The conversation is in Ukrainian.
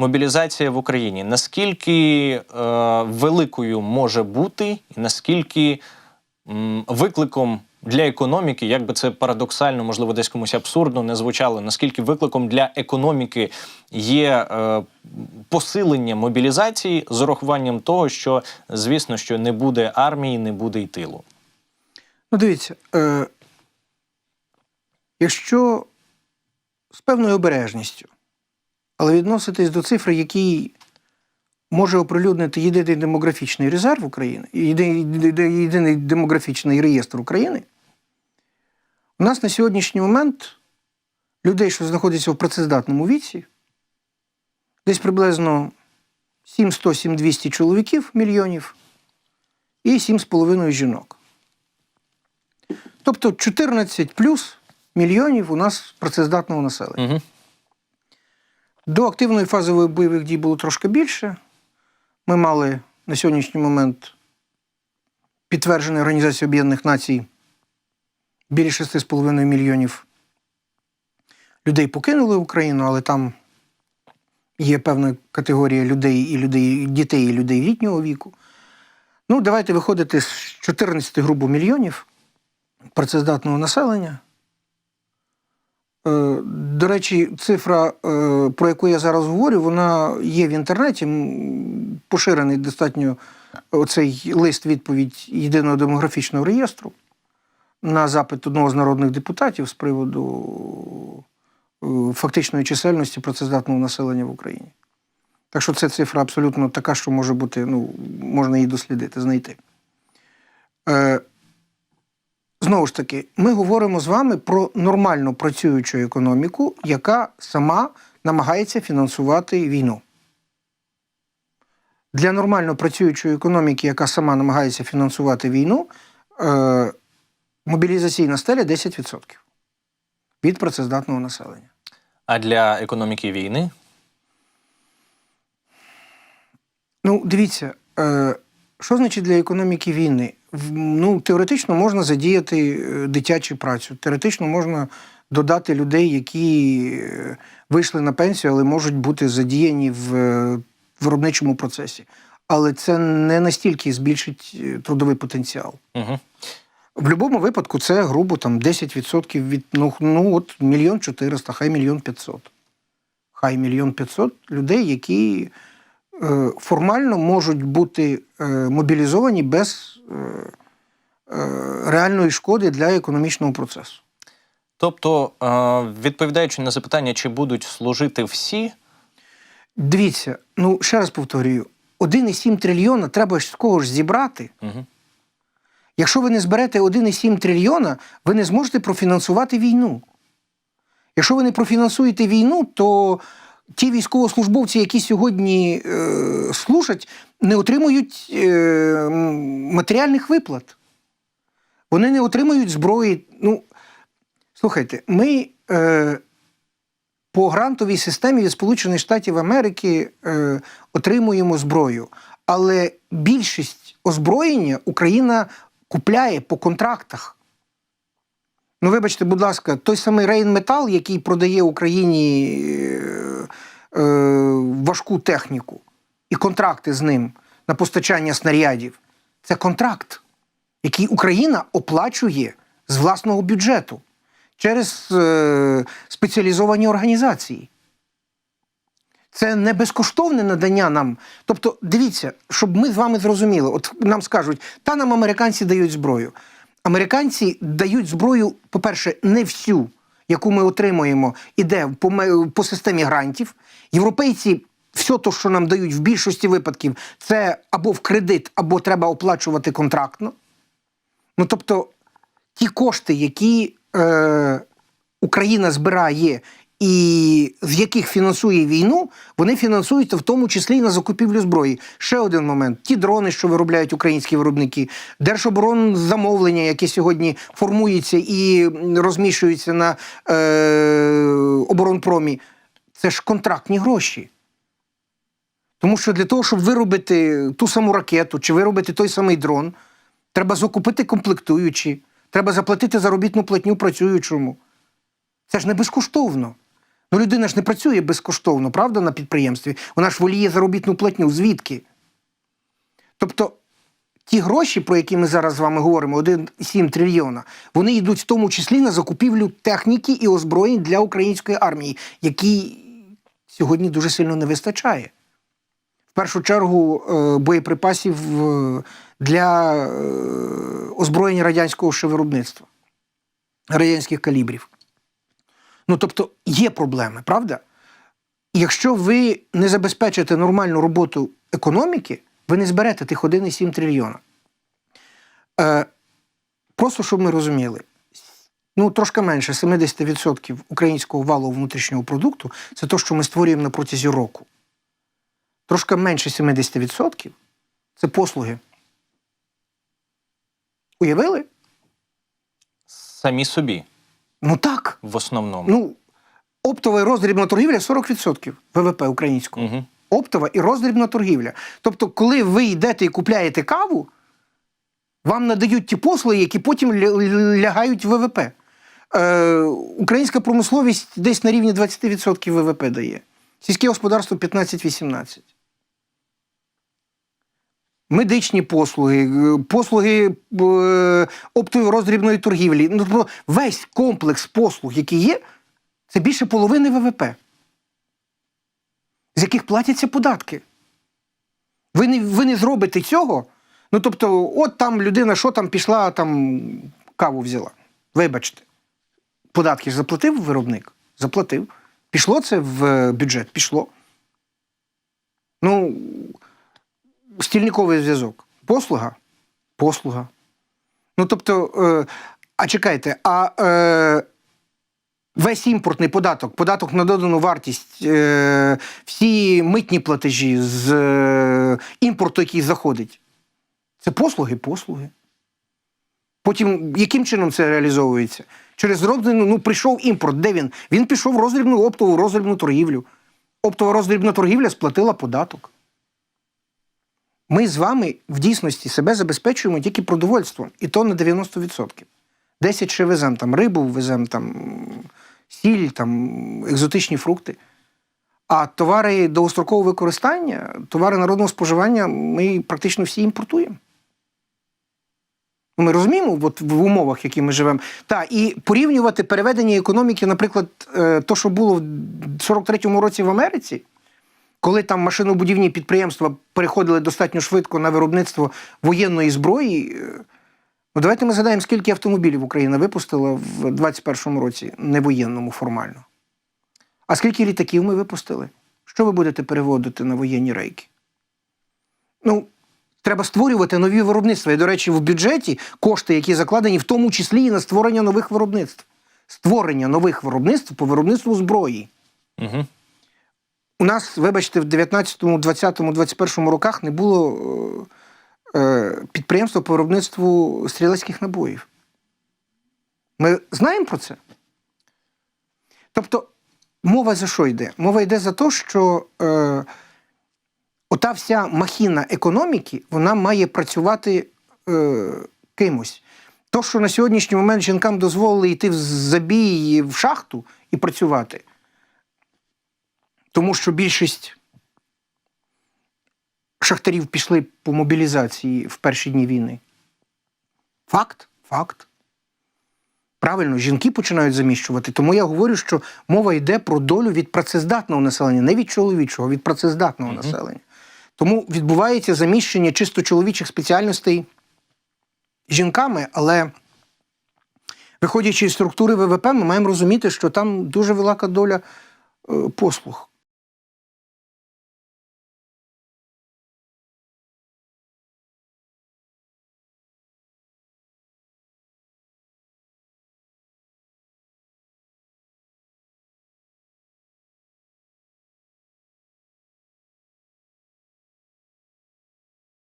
мобілізація в Україні. Наскільки е, великою може бути, і наскільки м, викликом для економіки, як би це парадоксально, можливо, десь комусь абсурдно не звучало, наскільки викликом для економіки є е, посилення мобілізації з урахуванням того, що звісно, що не буде армії, не буде й тилу. Ну, дивіться, е, якщо з певною обережністю, але відноситись до цифри, які може оприлюднити єдиний демографічний резерв України, єдиний, єдиний демографічний реєстр України, у нас на сьогоднішній момент людей, що знаходяться в працездатному віці, десь приблизно 700-7200 чоловіків мільйонів і 7,5 жінок. Тобто 14 плюс мільйонів у нас працездатного населення. Угу. До активної фази бойових дій було трошки більше. Ми мали на сьогоднішній момент підтверджений Організацією Об'єднаних Націй більше 6,5 мільйонів людей покинули Україну, але там є певна категорія людей і людей, дітей і людей літнього віку. Ну, давайте виходити з 14 грубо мільйонів працездатного населення. Е, До речі, цифра, е, про яку я зараз говорю, вона є в інтернеті. Поширений достатньо оцей лист відповідь єдиного демографічного реєстру на запит одного з народних депутатів з приводу е, фактичної чисельності працездатного населення в Україні. Так що це цифра абсолютно така, що може бути, ну, можна її дослідити, знайти. Знову ж таки, ми говоримо з вами про нормально працюючу економіку, яка сама намагається фінансувати війну. Для нормально працюючої економіки, яка сама намагається фінансувати війну, е, мобілізаційна стеля 10% від працездатного населення. А для економіки війни Ну, дивіться, е, що значить для економіки війни? Ну, теоретично можна задіяти е, дитячу працю, теоретично можна додати людей, які е, вийшли на пенсію, але можуть бути задіяні в е, виробничому процесі. Але це не настільки збільшить трудовий потенціал. угу. В будь-якому випадку це грубо там 10% від ну, ну от мільйон чотириста, хай мільйон п'ятсот. Хай мільйон п'ятсот людей, які формально можуть бути е, мобілізовані без е, е, реальної шкоди для економічного процесу. Тобто, е, відповідаючи на запитання, чи будуть служити всі, Дивіться, ну ще раз повторюю: 1,7 трильйона треба з кого ж зібрати. угу. Якщо ви не зберете 1,7 трильйона, ви не зможете профінансувати війну. Якщо ви не профінансуєте війну, то ті військовослужбовці, які сьогодні е, служать, не отримують е, матеріальних виплат. Вони не отримують зброї. Ну, слухайте, ми е, по грантовій системі від Сполучених Штатів Америки е, отримуємо зброю. Але більшість озброєння Україна купляє по контрактах. Ну, вибачте, будь ласка, той самий Рейнметал, який продає Україні е, е, важку техніку і контракти з ним на постачання снарядів, це контракт, який Україна оплачує з власного бюджету через е, спеціалізовані організації. Це не безкоштовне надання нам. Тобто, дивіться, щоб ми з вами зрозуміли, от нам скажуть, та нам американці дають зброю. Американці дають зброю, по-перше, не всю, яку ми отримуємо, іде по, по системі грантів. Європейці, все те, що нам дають в більшості випадків, це або в кредит, або треба оплачувати контрактно. Ну тобто, ті кошти, які е, Україна збирає і з яких фінансує війну, вони фінансуються в тому числі і на закупівлю зброї. Ще один момент: ті дрони, що виробляють українські виробники, держоборонзамовлення, яке сьогодні формується і розміщується на е, оборонпромі, це ж контрактні гроші. Тому що для того, щоб виробити ту саму ракету чи виробити той самий дрон, треба закупити комплектуючі, треба заплатити заробітну платню працюючому. Це ж не безкоштовно. Ну, людина ж не працює безкоштовно, правда, на підприємстві. Вона ж воліє заробітну платню. Звідки? Тобто ті гроші, про які ми зараз з вами говоримо, 1,7 трильйона, вони йдуть в тому числі на закупівлю техніки і озброєнь для української армії, які сьогодні дуже сильно не вистачає. В першу чергу е, боєприпасів е, для е, озброєння радянського ще радянських калібрів. Ну, тобто є проблеми, правда? Якщо ви не забезпечите нормальну роботу економіки, ви не зберете тих 1,7 трильйона. Е, просто щоб ми розуміли, ну трошки менше 70% українського валового внутрішнього продукту це те, що ми створюємо на протязі року. Трошки менше 70% це послуги. Уявили? Самі собі, Ну так. в основному. Ну, оптова і роздрібна торгівля 40% ВВП українського. Угу. Оптова і роздрібна торгівля. Тобто, коли ви йдете і купляєте каву, вам надають ті послуги, які потім ля- ля- лягають в ВВП. Е, українська промисловість десь на рівні 20% ВВП дає. Сільське господарство 15-18. Медичні послуги, е, послуги е, оптової роздрібної торгівлі. Ну, тобто весь комплекс послуг, які є, це більше половини ВВП, з яких платяться податки. Ви не, ви не зробите цього. Ну, тобто, от там людина, що там пішла, там каву взяла. Вибачте. Податки ж заплатив виробник? Заплатив. Пішло це в бюджет? Пішло. Ну, стільниковий зв'язок. Послуга? Послуга. Ну, тобто, е, а чекайте, а е, весь імпортний податок, податок на додану вартість, е, всі митні платежі з е, імпорту, який заходить, це послуги, послуги. Потім, яким чином це реалізовується? Через роздрібну, ну прийшов імпорт. Де він? Він пішов в роздрібну оптову роздрібну торгівлю. Оптова роздрібна торгівля сплатила податок. Ми з вами в дійсності себе забезпечуємо тільки продовольством, і то на 90%. 10 ще веземо там рибу, веземо там сіль, там екзотичні фрукти. А товари довгострокового використання, товари народного споживання ми практично всі імпортуємо. Ну, Ми розуміємо от в умовах, які ми живемо. Та, і порівнювати переведення економіки, наприклад, е, то, що було в 43-му році в Америці, коли там машинобудівні підприємства переходили достатньо швидко на виробництво воєнної зброї. е, Ну, давайте ми згадаємо, скільки автомобілів Україна випустила в 21-му році, невоєнному формально. А скільки літаків ми випустили? Що ви будете переводити на воєнні рейки? Ну, треба створювати нові виробництва. І, до речі, в бюджеті кошти, які закладені, в тому числі і на створення нових виробництв. Створення нових виробництв по виробництву зброї. Угу. У нас, вибачте, в 19-му, 20-му, 21-му роках не було е, е, підприємства по виробництву стрілецьких набоїв. Ми знаємо про це. Тобто, мова за що йде? Мова йде за те, що е, ота вся махіна економіки вона має працювати е, кимось. То, що на сьогоднішній момент жінкам дозволили йти в забій в шахту і працювати, тому що більшість шахтарів пішли по мобілізації в перші дні війни. Факт, факт. Правильно, жінки починають заміщувати. Тому я говорю, що мова йде про долю від працездатного населення, не від чоловічого, від працездатного Мгм. населення. Тому відбувається заміщення чисто чоловічих спеціальностей жінками, але виходячи з структури ВВП, ми маємо розуміти, що там дуже велика доля е, послуг.